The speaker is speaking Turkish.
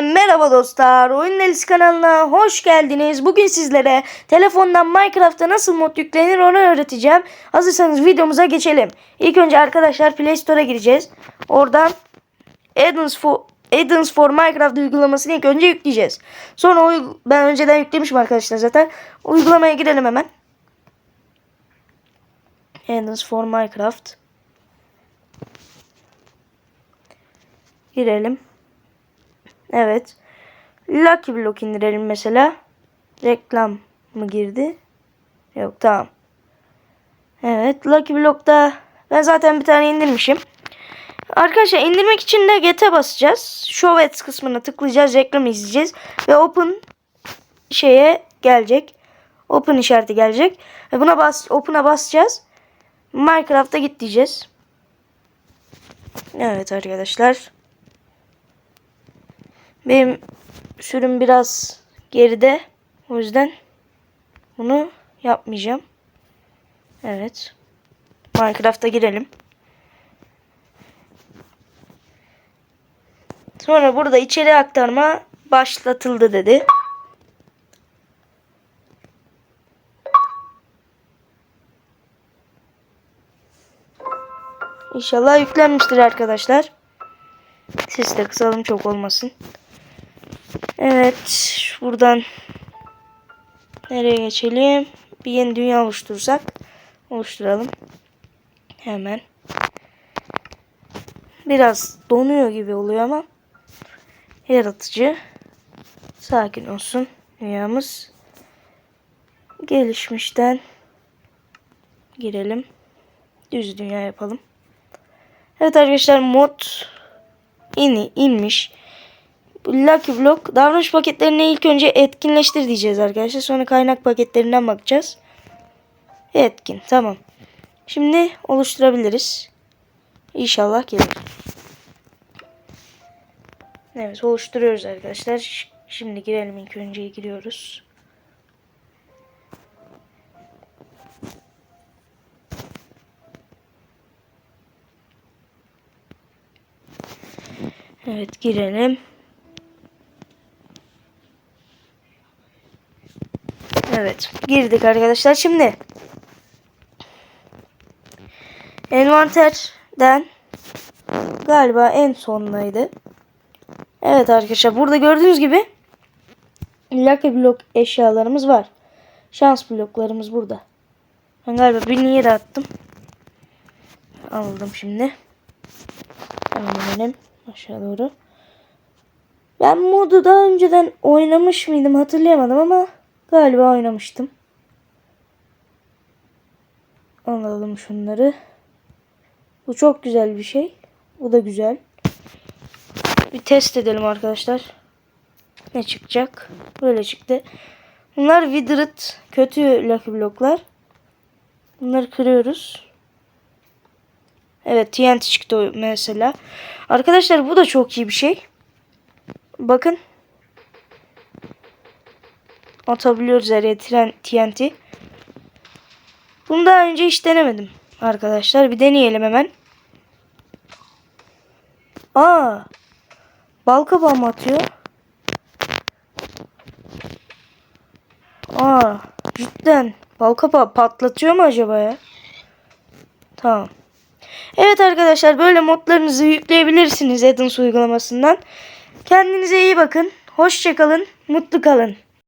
Merhaba dostlar. Oyun Delisi kanalına hoş geldiniz. Bugün sizlere telefondan Minecraft'a nasıl mod yüklenir onu öğreteceğim. Hazırsanız videomuza geçelim. İlk önce arkadaşlar Play Store'a gireceğiz. Oradan Addons for, Addons for Minecraft uygulamasını ilk önce yükleyeceğiz. Sonra ben önceden yüklemişim arkadaşlar zaten. Uygulamaya girelim hemen. Addons for Minecraft. Girelim. Evet. Lucky Block indirelim mesela. Reklam mı girdi? Yok tamam. Evet Lucky Block'ta ben zaten bir tane indirmişim. Arkadaşlar indirmek için de get'e basacağız. Show ads kısmına tıklayacağız. Reklam izleyeceğiz. Ve open şeye gelecek. Open işareti gelecek. Ve buna bas, open'a basacağız. Minecraft'a git diyeceğiz. Evet arkadaşlar. Benim sürüm biraz geride. O yüzden bunu yapmayacağım. Evet. Minecraft'a girelim. Sonra burada içeri aktarma başlatıldı dedi. İnşallah yüklenmiştir arkadaşlar. Ses de kısalım çok olmasın. Evet. Buradan nereye geçelim? Bir yeni dünya oluştursak. Oluşturalım. Hemen. Biraz donuyor gibi oluyor ama yaratıcı. Sakin olsun dünyamız. Gelişmişten girelim. Düz dünya yapalım. Evet arkadaşlar mod ini inmiş. Lucky Block davranış paketlerini ilk önce etkinleştir diyeceğiz arkadaşlar. Sonra kaynak paketlerinden bakacağız. Etkin tamam. Şimdi oluşturabiliriz. İnşallah gelir. Evet oluşturuyoruz arkadaşlar. Şimdi girelim ilk önce giriyoruz. Evet girelim. Evet girdik arkadaşlar. Şimdi envanterden galiba en sondaydı. Evet arkadaşlar burada gördüğünüz gibi Lucky Block eşyalarımız var. Şans bloklarımız burada. Ben galiba birini yere attım. Aldım şimdi. Hemen aşağı doğru. Ben modu daha önceden oynamış mıydım hatırlayamadım ama galiba oynamıştım. Alalım şunları. Bu çok güzel bir şey. Bu da güzel. Bir test edelim arkadaşlar. Ne çıkacak? Böyle çıktı. Bunlar Withered kötü Lucky Block'lar. Bunları kırıyoruz. Evet TNT çıktı mesela. Arkadaşlar bu da çok iyi bir şey. Bakın. Atabiliyoruz araya tren- TNT. Bunu daha önce hiç denemedim. Arkadaşlar bir deneyelim hemen. Aa. Bal kabağı mı atıyor? Aa. Cidden. Bal kabağı patlatıyor mu acaba ya? Tamam. Evet arkadaşlar böyle modlarınızı yükleyebilirsiniz Addons uygulamasından. Kendinize iyi bakın. Hoşçakalın. Mutlu kalın.